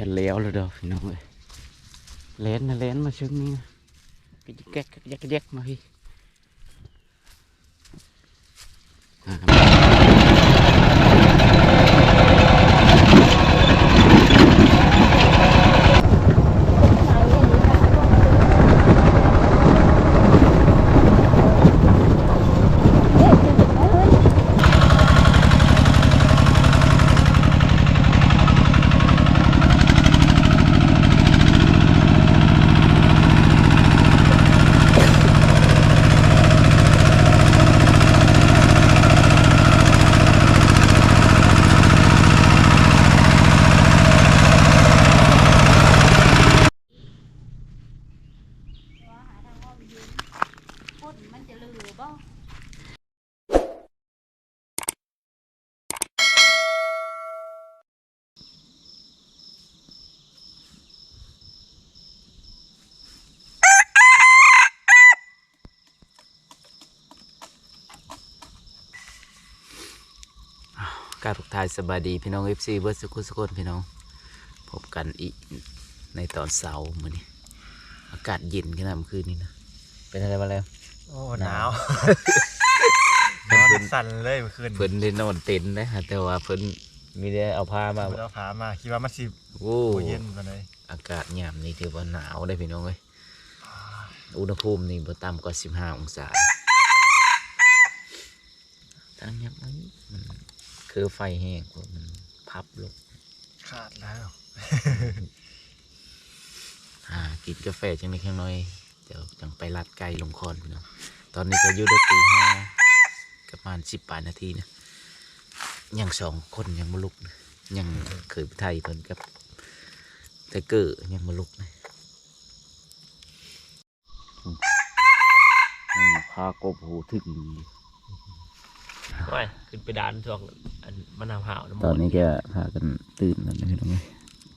อย่าเลี้ยวเลยเด้อพี่น้องเลยเลนนะเลนมาชึงนี่นะก็จะแก๊กกระแก๊กมาพี่ การทุกทายสบายดีพี่น้องเอฟซีเบิร์ดสุขุสุขนพี่น้องพบกันอีกในตอนเสาร์มื้อนี้อากาศเย็นขนาดเมื่อคืนนี้นะเป็นอะไรมาแล้วโอ้หนาว นอนสั่นเลยเมื่อคืนเพิ่นได้นอนเต็นท์นะฮะแต่ว่าเพิ่นมีได้เอาผ้ามาเราพามาคิดว่ามันสิโอ้โอ้เย็นกันเลยอากาศยามนี้ถือว่าหนาวได้พี่น้องเอ้ยอุณหภูมินี่บ่ต่ำกว่า15องศาทางยับมันมัน คือไฟแห้งกว่ามันพับลงขาดแล้ว อ่ากินกาแฟจังนี้ข้างน้อย เดี๋ยวจังไปลัดไก่ลงคอนพี่น้องตอนนี้ก็อยู่ได้ตีห้าประมาณสิบปนาทีนะยังสองคนยังมาลุกนะยังเคยไปไทยเพิ่นกับไทเกอร์ยังมาลุกนะอืมพากบหูถึงดี ไม่ขึ้นไปดานช่วงอันมะนาวหาวำตอนนี้ก็พากันตื่นแล้วนะพี่น้องเอ้ย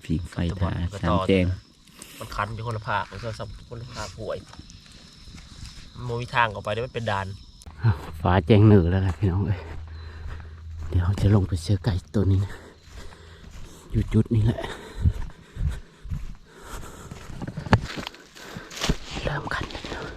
พิงไฟทาสามแจงมันคันอยู่คนละภาคมันก็สับคนละภาคห่วยมันบ่มีทางออกไปได้มันเป็นดานฟ้าแจ้งเหนือแล้วนะพี่น้องเอ้ยเดี๋ยวจะลงไปเชือไก่ตัวนี้นะอยู่จุดนี้แหละ เริ่มขันแล้วเนอะ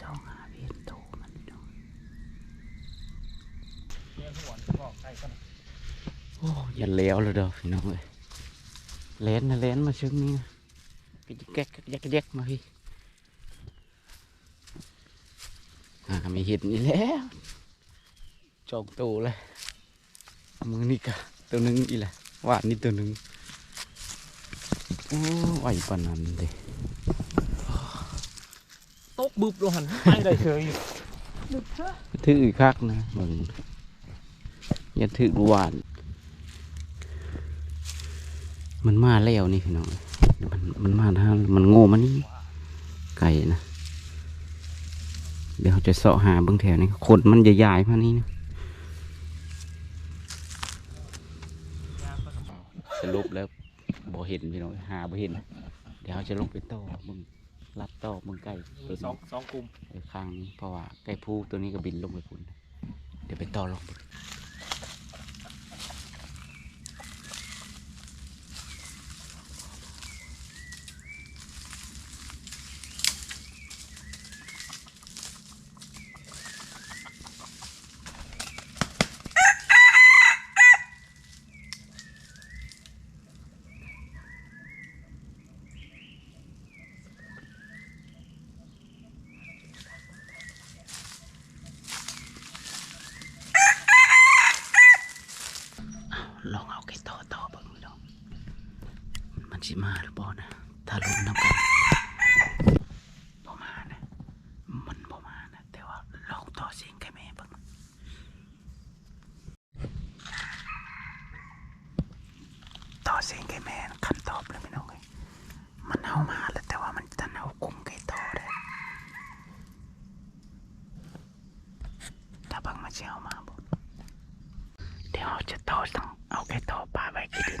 สองหาเวียนโตมันพี่น้อง โอ้อย่าเลี้ยวเลยเด้อพี่น้องเอ้ยเลนนะ เลนมาชึงนี่นะก็จะแก๊กก็จะแก๊กมาพี่อ่ามีเห็ดนี่แล้วจองตูเลยมือนี่กะตัวหนึงอีแหละหวานนี่ตัวหนึงโอ้ไหวปานนั้นเลยตกบึบลงหันไม่ได้เคยถืออีกคักนะมึงอย่าถือหวาน มันมาแล้วนี่พี่น้อง มันมันมาทางมันโง่มันนี่ไก่นะ เดี๋ยวเราจะเสาะหาเบื้องแถวนี้ขนมันจะใหญ่มานี่นะสรุปแล้วบ่เห็นพี่น้องหาบ่เห็น เดี๋ยวเราจะลงไปต่อมึงลัดต่อมึงไก่เป็นสองสองกลุ่มไปข้างนี้เพราะว่าไก่พูตัวนี้ก็บินลงไปพุ่นเดี๋ยวไปต่อลงไปลองเอาไก่ต่อต่อเบิ่งพี่น้องมันสิมาหรือเปล่านะ ถ้าลุ้นน้ำกันบ่มานะ มันบ่มานะ แต่ว่าลองต่อเสียงไก่แม่เบิ่ง แกแม่คำตอบเลยพี่น้องเอ้ยมันเอามาแล้วแต่ว่ามันจะเอากุ้งไก่ต่อได้ถ้าบังมาเชียวมาบุเดี๋ยวเราจะต่อต้องเอาไก่ต่อปลาไว้กี่ดิน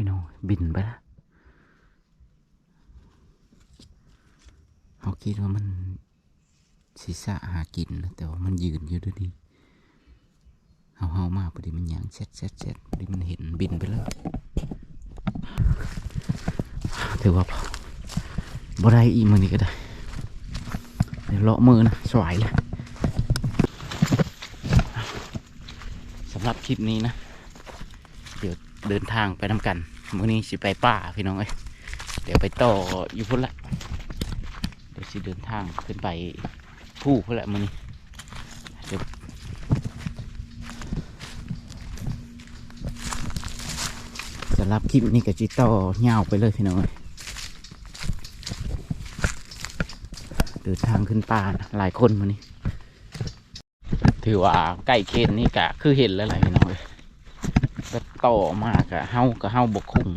พี่น้องบินไปแล้วเขาคิดว่ามันศีรษะหากินนะแต่ว่ามันยืนอยู่ด้วยดีเฮาเฮามาพอดีมันยางเช็ดเช็ดเช็ดพอดีมันเห็นบินไปแล้วถือว่าพอบ่ได้อีมันนี่ก็ได้เดี๋ยวเลาะมือนะสวายเลยสำหรับคลิปนี้นะ เดินทางไปนำกันมื้อนี้สิไปป่าพี่น้องเอ้ยเดี๋ยวไปต่ออยู่พุ่นละเดี๋ยวสิเดินทางขึ้นไปผู้พุ่นละมื้อนี้เดี๋ยวสำหรับคลิปนี้ก็จิต่อยาวไปเลยพี่น้องเอ้ยเดินทางขึ้นป่านะหลายคนมื้อนี้ถือว่าใกล้เคนนี่กะคือเห็นแล้วแหละพี่น้อง แบบต่อมากอะเฮาก็เฮาบกคุง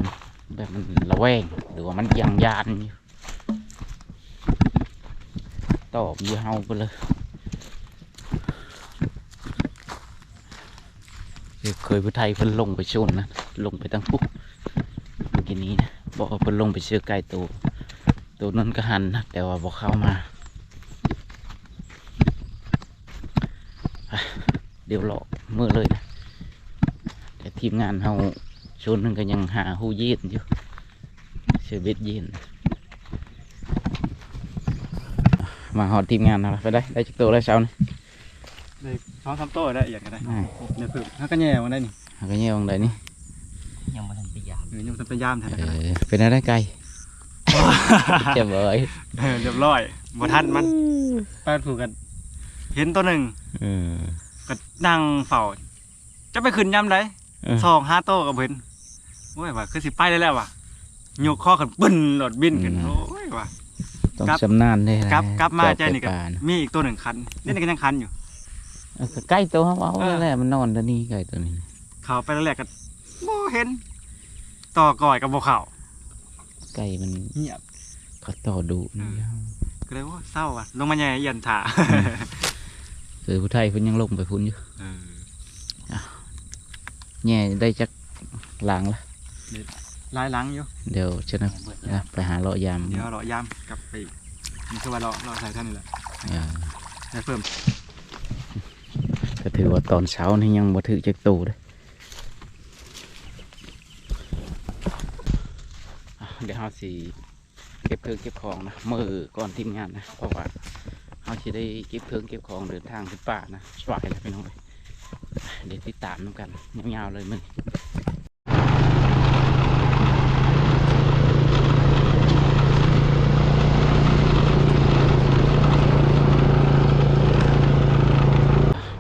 แบบมันระแวงหรือว่ามันยังยานอยู่ต่อมอยู่เฮาไปเลยเคยผู้ไทยเพิ่นลงไปชนนะลงไปตั้งปุ๊บเมื่อกี้นี้นะบอกว่าเพิ่นลงไปเชื่อไก่ตัวตัวนั้นก็หันนะแต่ว่าบอกเข้ามาเดี๋ยวรอกมือเลยนะ ทีมงานเราชนนึงก็ยังหาหูยีนอยู่เชื่อเบ็ดยีนมาหอดทีมงานเราไปได้ได้จักตัวได้เช้านี่เลยท้องทำโต้ได้อย่างกันได้อ่าเนี่ยเพิ่มถ้าก็แย่มาได้นี่เอาก็เงี้ยวังใดนี่ยังมาทันปียามเออยังทำเป็นย่ามแทนเออเป็นอะไรไกลเจ็บเอ้ยเออเรียบร้อยบ่ทันมันแปดผูกกัน เห็นตัวหนึ่งเออก็นั่งเฝ้าจะไปขึ้นย่ำได้ เออสองห้าโต้กับเพิ่นโอ้ยว่าคือสิไปได้แล้วว่ะยกข้อกันปึ้นโหลดบินขึ้นโอ้ยว่ะ ต้องกลับ ชำนาญเลยนะกลับกลับมาจอบใจนี่ก็ป่าะมีอีกตัวหนึ่งคันนี่นี่ก็ยังคันอยู่เออก็ใกล้ตัวเขาเอาเออแล้วแหละมันนอนตัวนี้ใกล้ตัวนี้เขาไปแล้วแหละก็บ่เห็น ต่อก่อยกับบ่เข่าไก่มันเงียบ เขาต่อดุนะก็เลยว่าเศร้าว่ะลงมาแย่เย็นถ่าคือผู้ไทยเพิ่นยังลงไปพุ่นอยู่ เออ แง่ได้จักหลังละลายหลังอยู่เดี๋ยวชนะนะไปหาเลาะยามเดี๋ยวเรายามกลับไปอีกนี่คือว่าเราเราใส่ท่านนี่แหละเออได้เพิ่มก็ถือว่าตอนเช้านี่ยังบ่ถือจักตูเลยอะเดี๋ยวเราสิเก็บเครื่องเก็บของนะมือก่อนทีมงานนะเพราะว่าเราจะได้เก็บเครื่องเก็บของเดินทางขึ้นป่านะสวายนะพี่น้องเอ้ย เดี๋ยวติดตามน้ำกันยาวๆเลยมึง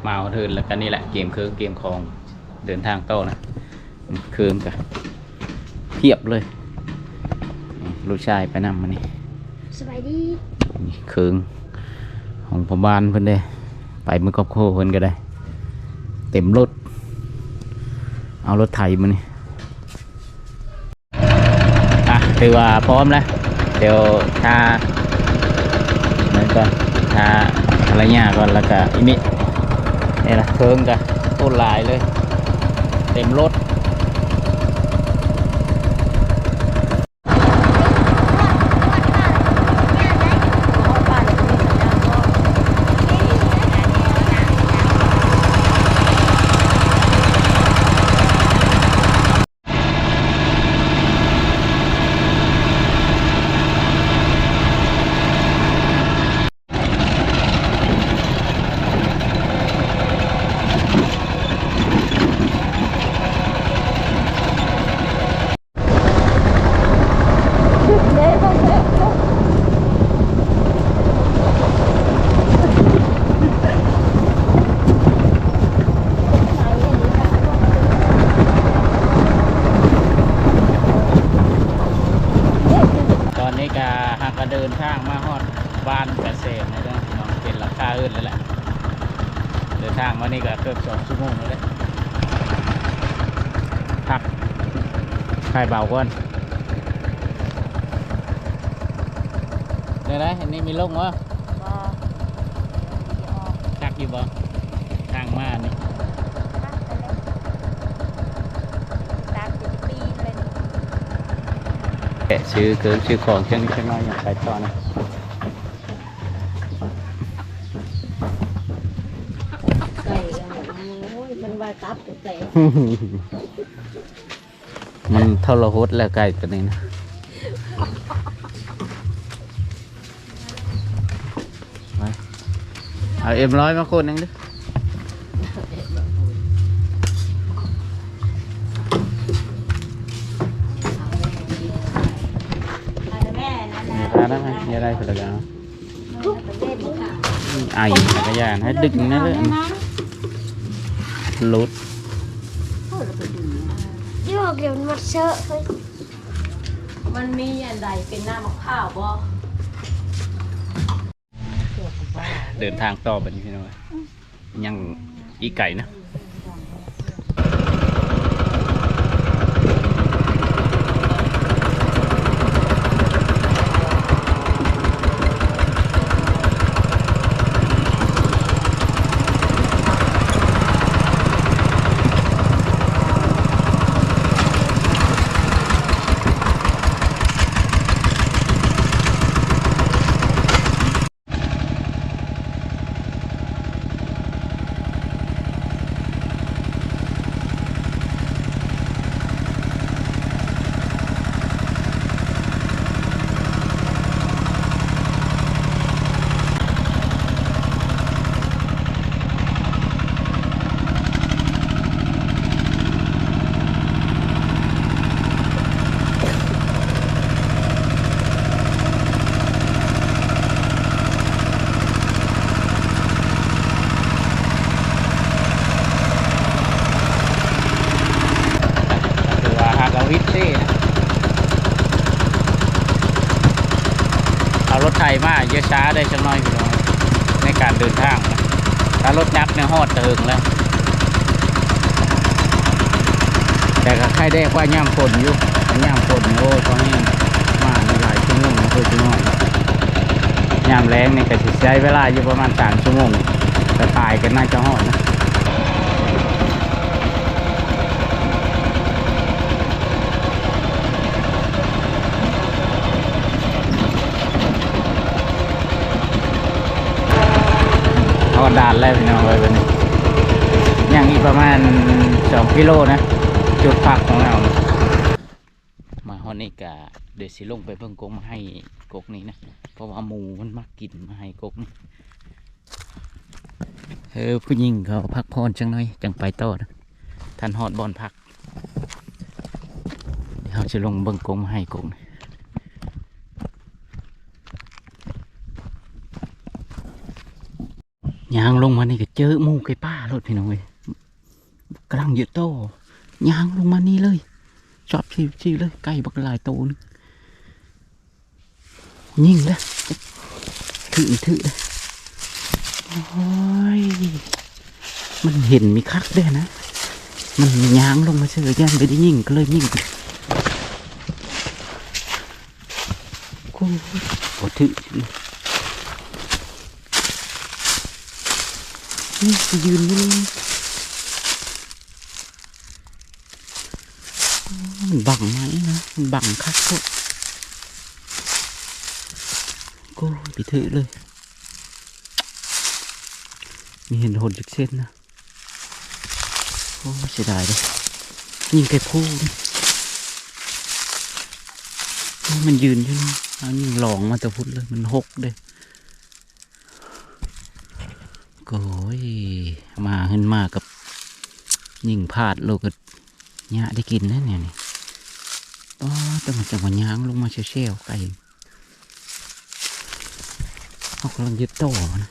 มาเอาเทินแล้วกันนี่แหละเกมเครื่องเกมของเดินทางโต้นะเครื่องกันเพียบเลยนี่ลูกชายไปนำมานี่สบายดีนี่เครื่องของพ่อบ้านเพิ่นเด้ไปมือครอบครัวเพิ่นก็ได้ เต็มรถ เอารถไถมานี่อะถือว่าพร้อมแล้ว เดี๋ยวถ้านั่นก่อนถ้าภรรยก่อนแล้วก็อีมินี่ละเพิ่งก็ต้นลายเลย เต็มรถ ตอนนี้ก็หากก็เดินทางมาฮอดบ้านเกษตรนะเด้อพี่น้องเป็นราคาอื่นเลยแหละเดินทางมานี่ก็เกือบสองชั่วโมงแล้วเด้อพักใครเบาก่อนเดี๋ยวนะอันนี้มีลงวะชักอยู่บ่ทางมานี่ ตามสิบปีเลย แกะชื่อเกินชื่อของเช่นนี้เช่นน้อยอย่างไรต่อนะไก่โอ้ยมันว่าตับไก่มันทรหดแล้วไก่ตัวนี้นะไปเอาเอ็มร้อยมาคนหนึงดิานให้ดึงนั่นเลยลุดโยกเดี๋ยวมันเชอะเฮ้ยมันมีอันใดเป็นหน้ามะพร้าวบ่เดินทางต่อไปนี่พี่น้อยยังอีไก่นะ มาเยอะช้าได้จังน้อยพี่น้องในการเดินทางนะถ้ารถยักษ์เนี่ยฮอดเติงแล้ว แต่ก็ใครได้ว่าย่ามฝนอยู่ย่ามฝนโอ้ตอนนี้มาในหลายชั่วโมงเพื่อจะน้อยย่ามแรงนี่ก็ใช้เวลาอยู่ประมาณสามชั่วโมงแต่ตายกันน่าจะหอดนะฮ อดด่านแล้วพี่น้องเลยวันนี้ยังอีกประมาณสองกิโลนะ จุดพักของเรามาฮอดนี่กะเดี๋ยวสิลงไปเพิ่งกกมาให้กกนี้นะ เพราะว่าหมูมันมักกินมาให้กกนี่เออผู้หญิงเขาพักพรจังหน่อยจังไปต่อนะท่านฮอดบอลพักเดี๋ยวเราจะลงเบิ่งกกมาให้กกนะ ยางลงมานี่ก็เจอมูไก่ป้ารถพี่น้องเว้ยกลังอยู่โตยางลงมานี่เลยชอบชิวชิวเลยไก่บักหลายโตนยิงเลยถือถือเลยโอ้ยมันเห็นมีคักด้วยนะ มันยางลงมาเฉยยันไปได้ยิ่งก็เลยยิ่งกูโอ้ถือ ยืนอยู่นี่มันบังไหมนะมันบังคักโคตรกูไปถือเลย มีเห็นหนจากเส้นนะโอ้เสียดายเลยยิงไก่พูดมันยืนอยู่นี่เอายิงหลองมาแตะพุดเลย มันหกเลย โอ้ยมาขึ้นมากับยิงพลาดโลกหญ้าได้กินนะเนี่ยนี่ป้าแต่มันจะมาย้างลงมาเชี่ยวๆไก่เขากำลังยึดโตนะ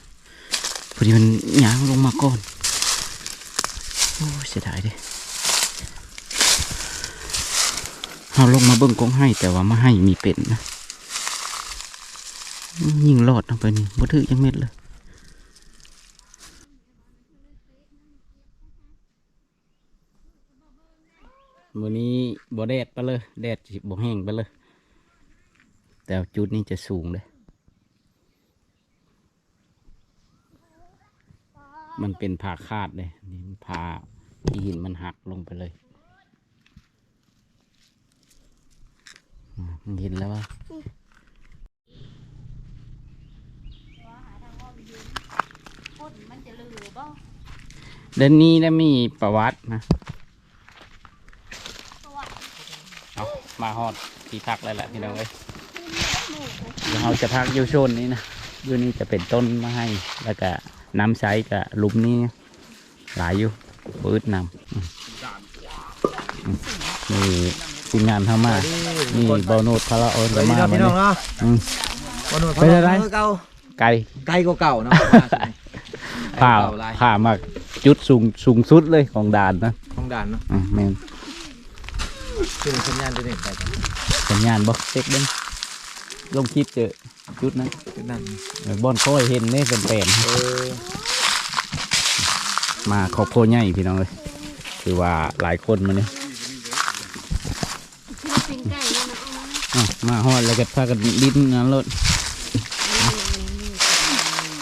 พอดีมันย้างลงมาก่อนโอ้เสียดายเด้เอาลงมาเบิ่งกองให้แต่ว่ามาให้มีเป็ดนะ ยิงรอดลงไปนี่บ่ถือจังเม็ดเลย วันนี้บ่แดดไปเลยแดดสิบ่แห้งไปเลย แต่จุดนี้จะสูงเลยมันเป็นผ่าคาดเลยนี่ผ่าที่หินมันหักลงไปเลยอืมมันเห็นแล้วว่าเดนนี้ได้มีประวัตินะ เอา มาฮอดที่พักแล้วแหละพี่น้องเอ้ยเดี๋ยวเราจะพักอยู่โซนนี้นะอยู่นี่จะเป็นต้นมาให้แล้วก็น้ำใช้กับหลุมนี้หลายอยู่ปืดนำอืมอืมนี่ทีมงานเข้ามา นี่เบาโนดคาราโอนก็มาพี่น้องวันนี้เนาะอืมวันนู้นเป็นอะไรเก่าไก่ไกลกว่าเก่าเนาะผ่าผ่ามาจุดสูงสูงสุดเลยของด่านนะของด่านเนาะอืมแม่น คือสัญญาณตัวนี้ไปกันสัญญาณบอกเช็คเด้งลงคลิปเจอจุดนั้นจุดนั้นเออบอนค่อยเห็นนี่เป็นแปลนเออมาครอบครัวใหญ่พี่น้องเลยคือว่าหลายคนมาเนี่ยเป็นไก่เนี่ยนะเอามาอ้าวมาฮอดแล้วก็พากันดิ้นงานรถ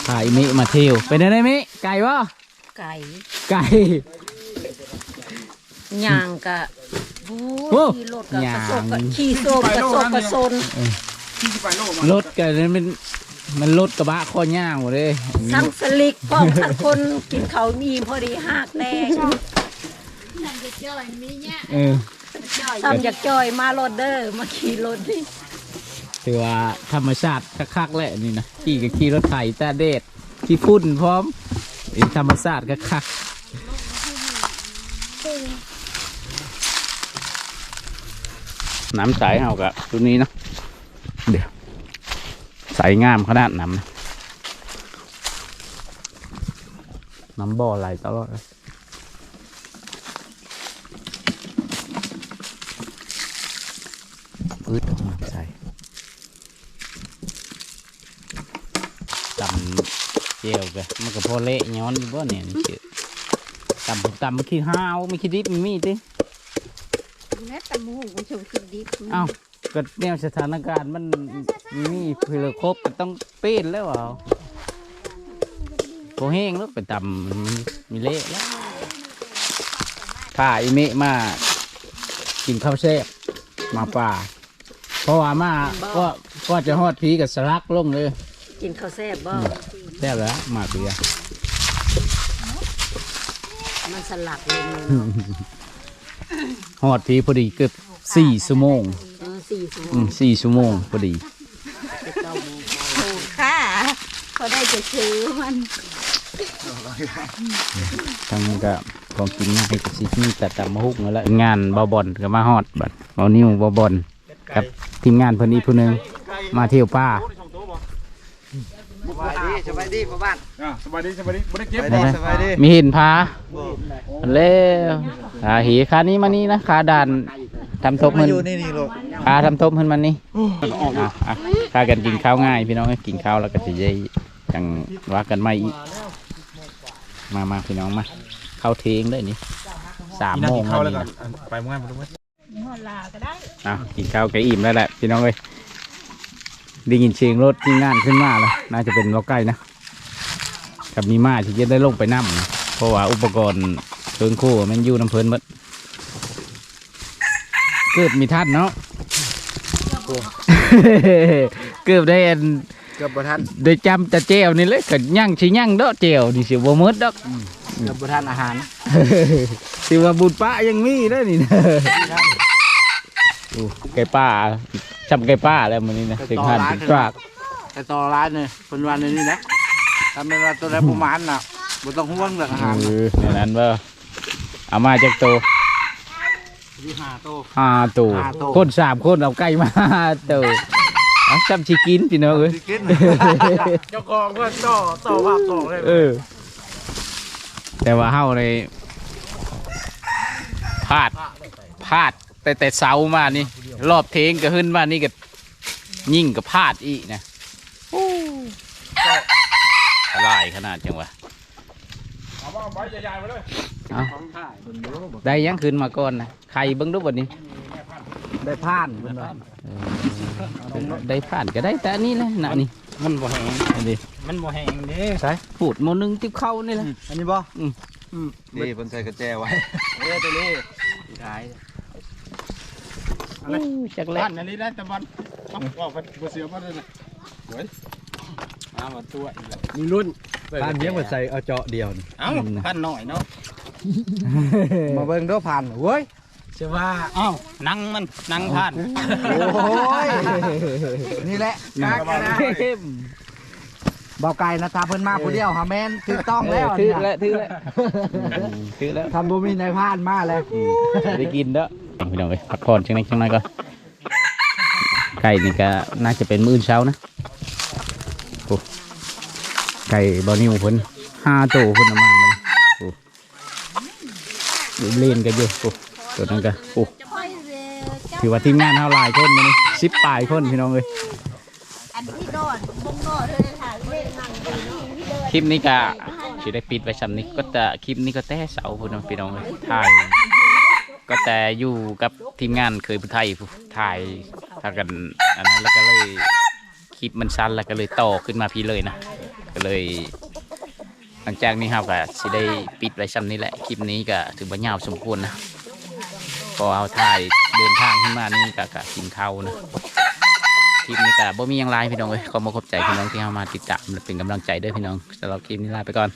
พาอิมิมาเที่ยวเป็นไงมิไก่วะไก่ไก่ย่างกะบู โอ้ขี่รถกะย่ากระงโซกกะขี่โซกกระโซกกระโซนรถกันนั้นเป็นมันรถกระบะข้อย่างหมดเลยสังสลิกพร้อมทั้งคนกินเขาวมีพอดีหักแน่เออทำจากจอยมารถเด้อมาขี่รถนี่ถือว่าธรรมชาติคักๆแหละนี่นะขี่กับขี่รถไถตาเดดขี่ฝุ่นพร้อมเป็นธรรมชาติคักๆ น้ำใสเอากับตัวนี้เนาะเดี๋ยวใสงามขนาดน้ำนะน้ำบ่อไหลตลอดเลยปืดออกน้ำใสเจียวกะมันก็พอเละย้อนอยู่บ่เนี่ยนี่เจอตำผมตำมันขี้ห้าวไม่ขี้ดิบมัน มีติแม่ตะมูกูชมกินดิบเอ้าก็แนวสถานการณ์มันมีเพื่อครบก็ต้องเป็นแล้วเอาโคแห้งแล้วไปตำมันมีเละแล้วข้าอีเมะมากินข้าวแซ่บมาป่า เพราะว่ามาก็ก็จะฮอดพีกับสลักลงเลย กินข้าวแซ่บบ่แซ่บแล้วมาเบียมันสลักเลย เนาะฮอดพีพอดีเกือบสี่ชั่วโมงเออสี่ชั่วโมอืงมสี่ชั่วโมงพอดีจะเก้าโมงถูกค่ะเขาได้จะซื้อมันทางก็ของกินให้กับซีนี่แต่ตำมะฮุกนั่นแหละงานเบาบอลก็มาฮอดบัดเบานิ้วเบาบอลกับทีมงานเพิ่นอีกผู้หนึงมาเที่ยวป่าสบายดีสบายดีพ่อบ้านอะสบายดีสบายดีบ่ได้เก็บสบายดีสบายดีมีเห็นพาแล้ว ขาหีขานี้มานี่นะขาด่านทำทบมามันอยู่นี่นี่ลูกขาทำทบมันมันนี่อะอะพากันกินข้าวง่าย พี่น้องกินข้าวแล้วก็จะได้จังว่ากันไม่อีกมามาพี่น้องมาเข้าเทงได้นี่สามมีหน้าโมงที่เข้าแล้วนี่กันนะอะไปมื้อนั้นบ่รู้ไหมหอลาก็ได้อะกินข้าวแกอิ่มแล้วแหละพี่น้องเอ้ยได้ยินเสียงรถที่งานขึ้นมาแล้วน่าจะเป็นรถใกล้นะกับมีมาที่จะได้ลงไปนั่นะเพราะว่าอุปกรณ์ เพิ่งคู่มันอยู่น้ำเพลินหมดเกือบมีทัดเนาะเกือบได้อันเกือบบ่ทันได้จำจะเจวนี่เลยก็ย่างชิย่างเด้อเจวนี่สิบ่หมดดอกเกือบบ่ทันอาหารสิว่าบุญป้ายังมีเด้อนี่นะโอ้ไก่ป้าจำไก่ป้าแล้วมื้อนี้นะถึงหันถึงกรากแต่ต่อร้านเนี่ยเพิ่นวันนี้นะถ้าเป็นว่าตัวใดประมาณน่ะบ่ต้องห่วงเรื่องอาหารเออในนั้นว่า เอามาจากโตวที่หาโต ห้าตัวห้าตัว คนสามคนเอาไก่มาห้าตัวเอาจำชิกินพี่น้องเอ้ย สิกิน เจ้าของก็ต่อต่อภาพต่อเลยเออ แต่ว่าเฮาในพลาดพลาดแต่แต่เสามานี่ รอบเทงก็ขึ้นมานี่ก็ยิ่งก็พลาดอีกนะโอ้ลายขนาดจังวะเอาบ่เอาไปใหญ่ๆมาเลย เอาได้ยังขึ้นมาก่อนนะใครเบิ้งดูบนนี้ ได้ผ่านเพิ่นว่าได้ผ่านก็ได้แต่อันนี้แหละนะนี่มันบ่แห้งอันนี้มันบ่แห้งเด้ใช่พูดโมนึงติบเข้านี่แหละอันนี้บ่อืมอืมนี่เพิ่นใส่กระแจไว้เออตัวนี้ขายอู้จักแล้บ้านอันนี้ได้แต่บอลเอาออกไปบ่เสียบ่ได้เลยเฮ้ยมามาตัวอีกแล้วมีรุ่นผ่านเนี้ยมันใส่เอาเจาะเดียวนี่เอ้าพันหน่อยเนาะ มาเบิ่งเด้อผ่านเว้ยจะว่าเอ้านั่งมันนั่งผ่านโอ้ยนี่แหละกักนะเข้มเบาไก่นะตาเพิ่นมาผู้เดียวหาแม่นถูกต้องแล้วถือเนี่ยแล้วถือแล้วถือแล้วทำบ่มีในผ่านมาเลยได้กินเด้อพี่น้องเอ้ยพักผ่อนช่วงนี้ช่วงนี้ก่อนไก่นี่ก็น่าจะเป็นมื้ออนเช้านะโอ้ไก่บอนิวเพิ่นห้าตัวเพิ่นเอามามันโอ้ อยู่เล่นกันอยู่โอ้ตัวนั้นก็โอ้จะไปเร็วเจ้าถือว่าทีมงานเท่าหลายคนมานี่สิบปลายคนพี่น้องเอ้ยอันที่โดนบงโดนเลยค่ะเล่นนั่งดูนี่ที่เดินคลิปนี้ก็สิได้ปิดไว้ซ้ำนี้ก็แต่คลิปนี้ก็แต่เสาพี่น้องพี่น้องเอ้ยถ่าย ก็แต่อยู่กับทีมงานเคยผู้ไทยผู้ถ่ายถ้ากันอันนั้นแล้วก็เลยคลิปมันสั้นแล้วก็เลยต่อขึ้นมาพี่เลยนะก็เลยห ลังจากนี้ครับก็สิได้ปิดไว้ซ้ำนี้แหละคลิปนี้ก็ถือว่ายาวสมควรนะพอเอาถ่ายเดินทางขึ้นมานี่ก็กกินข้าวนะคลิปนี้ก็บ่มีหยังไรพี่น้องเลยขอมาขอบใจพี่น้องที่เข้ามาติดตามและเป็นกำลังใจด้วยพี่น้องสำหรับคลิปนี้ลาไปก่อน